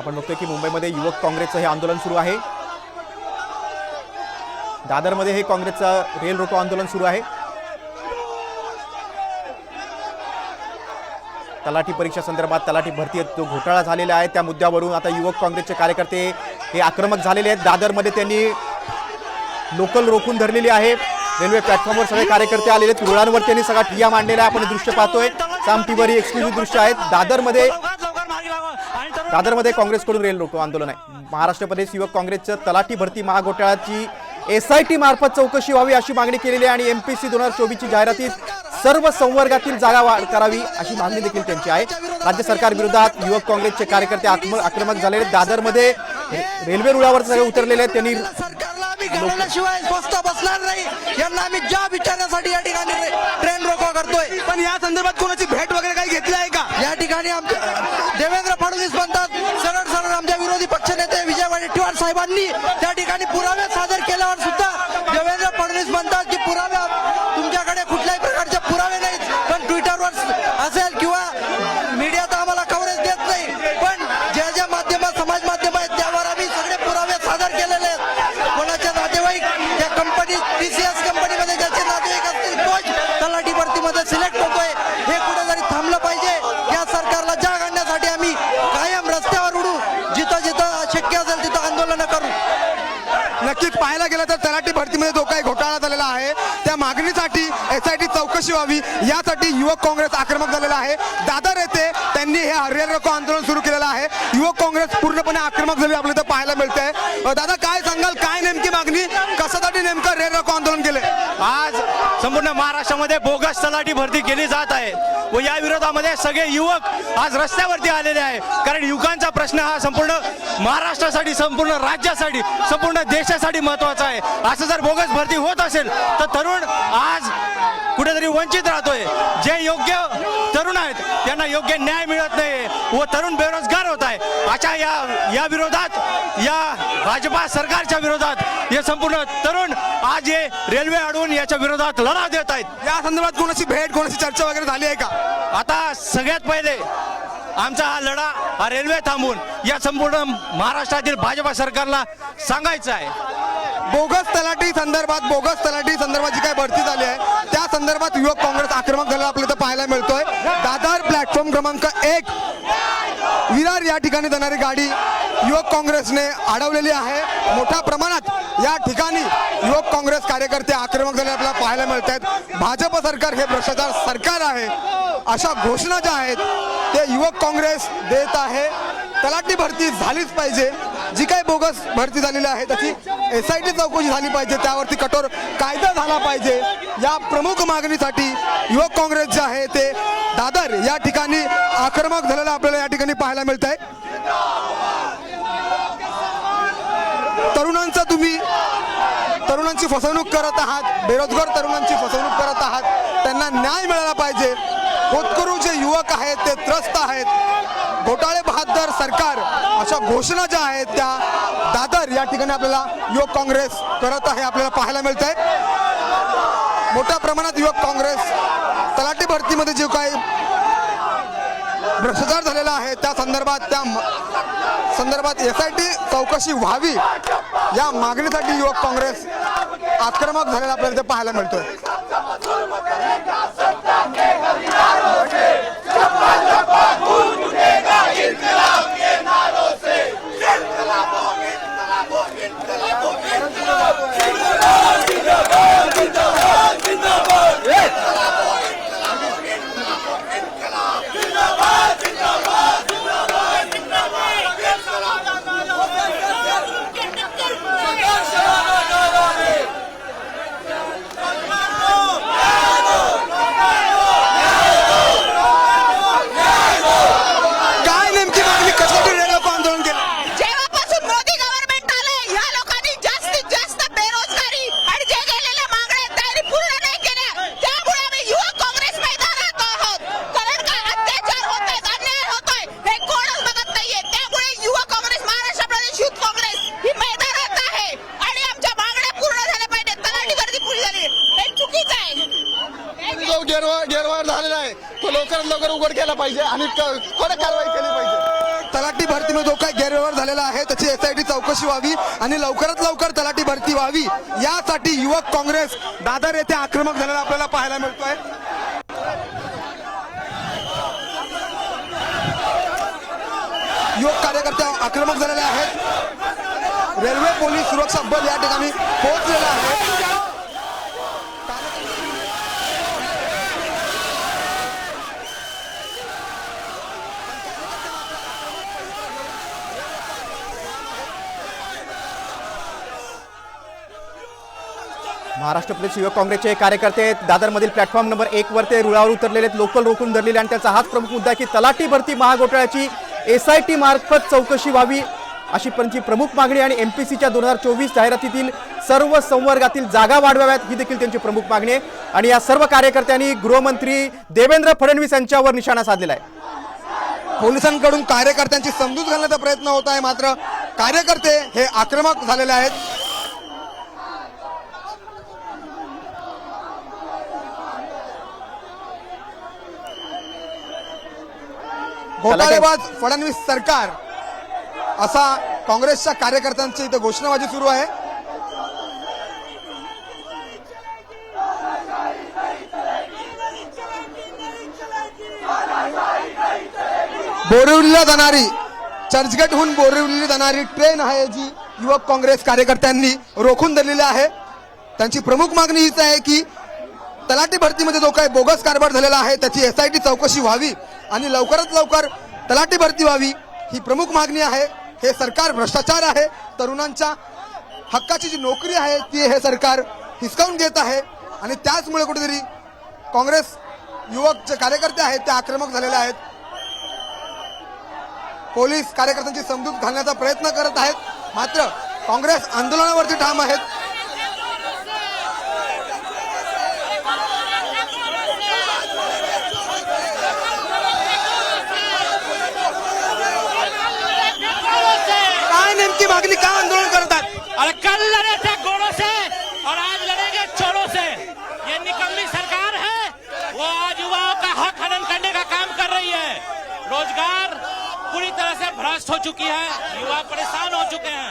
आपण बघतोय की मुंबईमध्ये युवक काँग्रेसचं हे आंदोलन सुरू आहे. दादरमध्ये हे काँग्रेसचं रेल रोको आंदोलन सुरू आहे. तलाठी परीक्षा संदर्भात तलाठी भरती जो घोटाळा झालेला आहे. त्या मुद्द्यावरून आता युवक काँग्रेसचे कार्यकर्ते हे आक्रमक झालेले आहेत. दादरमध्ये त्यांनी लोकल रोखून धरलेली आहे. रेल्वे प्लॅटफॉर्मवर सगळे कार्यकर्ते आलेले आहेत. रुळांवर त्यांनी सगळा ठिया मांडलेला आहे. आपण दृश्य पाहतोय. साम टीव्हीवर ही एक्सक्लुझिव्ह दृश्य आहेत. दादरमध्ये दादरमध्ये काँग्रेसकडून रेल रोको आंदोलन आहे. महाराष्ट्र प्रदेश युवक काँग्रेसचं तलाठी भरती महाघोटाळ्याची एस आय टी मार्फत चौकशी व्हावी अशी मागणी केलेली आहे आणि एमपीसी दोन हजार चोवीसची जाहिरातीत सर्व संवर्गातील जागा वाढ करावी अशी मागणी देखील त्यांची आहे. राज्य सरकार विरोधात युवक काँग्रेसचे कार्यकर्ते आक्रम- आक्रमक झालेले. दादरमध्ये रेल्वे रुळावर सगळे उतरलेले आहेत. त्यांनी सरकारला आम्ही घालवल्याशिवाय स्वस्त बसणार नाही. यांना आम्ही ज्या विचारण्यासाठी या ठिकाणी ट्रेन दावा करतोय. पण या संदर्भात कोणाची भेट वगैरे काही घेतली आहे का? या ठिकाणी आमच्या देवेंद्र फडणवीस म्हणतात सरळ सरळ आमच्या विरोधी पक्षनेते विजय वडेट्टीवार साहेबांनी त्या ठिकाणी पुरावे सादर केल्यावर सुद्धा देवेंद्र गेला तर तलाठी भरतीमध्ये धोका आहे. आहे त्या मागणीसाठी एस आय टी चौकशी व्हावी. यासाठी युवक काँग्रेस आक्रमक झालेला आहे. दादर येथे त्यांनी हे हरियाणा रोको आंदोलन सुरू केलेलं आहे. युवक काँग्रेस पूर्णपणे आक्रमक झालेली आपल्याला इथं पाहायला मिळते अ, दादा काय सांगाल? काय नेमकी मागणी? कशासाठी नेमकं रेल रोको आंदोलन केले आज संपूर्ण महाराष्ट्रामध्ये बोगस तलाठी भरती केली जात आहे. व या विरोधामध्ये सगळे युवक आज रस्त्यावरती आलेले आहे. कारण युवकांचा प्रश्न हा संपूर्ण महाराष्ट्रासाठी संपूर्ण राज्यासाठी संपूर्ण देशासाठी महत्त्वाचा आहे. असं जर बोगस भरती होत असेल तर तरुण आज कुठेतरी वंचित राहतोय. जे योग्य तरुण आहेत त्यांना योग्य न्याय मिळत नाही व तरुण बेरोजगार होत आहे. अशा या या विरोधात या भाजपा सरकारच्या विरोधात हे संपूर्ण तरुण आज हे रेल्वे अडवून याच्या विरोधात लढा देत आहेत. या संदर्भात कोणाची भेट कोणाची चर्चा वगैरे झाली आहे का? आता सगळ्यात पहिले आमचा हा लढा हा रेल्वे थांबून या संपूर्ण महाराष्ट्रातील भाजपा सरकारला सांगायचं आहे. बोगस तलाठी संदर्भात बोगस तलाठी संदर्भात जी काही भरती झाली आहे त्या संदर्भात युवक काँग्रेस आक्रमक झालेला आपल्याला इथं पाहायला मिळतोय. दादर प्लॅटफॉर्म क्रमांक एक विरार या ठिकाणी जाणारी गाडी युवक काँग्रेसने अडवलेली आहे. मोठ्या प्रमाणात या ठिकाणी युवक काँग्रेस कार्यकर्ते आक्रमक झाले आपल्याला पाहायला मिळत आहेत भाजप सरकार हे भ्रष्टाचार सरकार आहे. अशा घोषणा ज्या आहेत ते युवक काँग्रेस देत आहे. तलाठी भरती झालीच पाहिजे. जी काही बोगस भरती झालेली आहे त्याची एस आय टी चौकशी झाली पाहिजे. त्यावरती कठोर कायदा झाला पाहिजे. या प्रमुख मागणीसाठी युवक काँग्रेस जे आहे ते दादर या ठिकाणी आक्रमक झालेलं आपल्याला या ठिकाणी पाहायला मिळत आहे तरुणांचा तुम्ही तरुणांची फसवणूक करत आहात बेरोजगार तरुणांची फसवणूक करत आहात त्यांना न्याय मिळाला पाहिजे. होतकरू जे युवक आहेत ते त्रस्त आहेत. घोटाळे बहादर सरकार अशा घोषणा ज्या आहेत त्या दादर या ठिकाणी आपल्याला युवक काँग्रेस करत आहे आपल्याला पाहायला मिळत आहे मोठ्या प्रमाणात युवक काँग्रेस तलाठी भरतीमध्ये जे काही भ्रष्टाचार झालेला आहे त्या संदर्भात त्या संदर्भात एस आय टी चौकशी व्हावी या मागणीसाठी युवक काँग्रेस आक्रमक झालेला आपल्याला ते पाहायला मिळतोय. लवकरात लवकर उघड केला पाहिजे आणि कडक कारवाई केली पाहिजे. तलाठी भरतीमध्ये जो काही गैरव्यवहार झालेला आहे त्याची एसआयटी चौकशी व्हावी आणि लवकरात लवकर तलाठी भरती व्हावी यासाठी युवक काँग्रेस दादर येथे आक्रमक झालेला आपल्याला पाहायला मिळतोय. युवक कार्यकर्ते आक्रमक झालेले आहेत. रेल्वे पोलीस सुरक्षा बल या ठिकाणी पोहोचलेला आहे महाराष्ट्र प्रदेश युवक काँग्रेसचे कार्यकर्ते दादरमधील प्लॅटफॉर्म नंबर एक वर ते रुळावर उतरलेले आहेत. लोकल रोखून धरलेले आणि त्याचा हाच प्रमुख मुद्दा की तलाठी भरती महाघोटाळ्याची एस आय टी मार्फत चौकशी व्हावी अशी त्यांची प्रमुख मागणी आणि एम पी सीच्या दोन हजार चोवीस जाहिरातीतील सर्व संवर्गातील जागा वाढवाव्यात ही देखील त्यांची प्रमुख मागणी आहे. आणि या सर्व कार्यकर्त्यांनी गृहमंत्री देवेंद्र फडणवीस यांच्यावर निशाणा साधलेला आहे. पोलिसांकडून कार्यकर्त्यांची समजूत घालण्याचा प्रयत्न होत आहे मात्र कार्यकर्ते हे आक्रमक झालेले आहेत. घोटाळेबाज फडणवीस सरकार असा काँग्रेसच्या कार्यकर्त्यांची इथं घोषणाबाजी सुरू आहे. बोरिवलीला जाणारी चर्चगेटहून बोरिवलीला जाणारी ट्रेन आहे जी युवक काँग्रेस कार्यकर्त्यांनी रोखून धरलेली आहे. त्यांची प्रमुख मागणी हीच आहे की तलाठी भरतीमध्ये जो काही बोगस कारभार झालेला आहे त्याची एस आय टी चौकशी व्हावी. आणि लवकरात लवकर तलाठी भरती व्हावी ही प्रमुख मागणी आहे. हे सरकार भ्रष्टाचार आहे. तरुणांच्या हक्काची जी नोकरी आहे ती हे सरकार हिसकावून घेत आहे. आणि त्याचमुळे कुठेतरी काँग्रेस युवक जे कार्यकर्ते आहेत ते आक्रमक झालेले आहेत. पोलीस कार्यकर्त्यांची समजूत घालण्याचा प्रयत्न करत आहेत. मात्र काँग्रेस आंदोलनावरती ठाम आहेत. मागणी काय आंदोलन करतात अरे कल लड़े थे घोड़ों से, और आज लड़ेंगे चोरों से। ये निकम्मी सरकार है, वो आज युवाओं का हक हनन करने का काम कर रही है। रोज़गार पूरी तरह से भ्रष्ट हो चुकी है, युवा परेशान हो चुके हैं।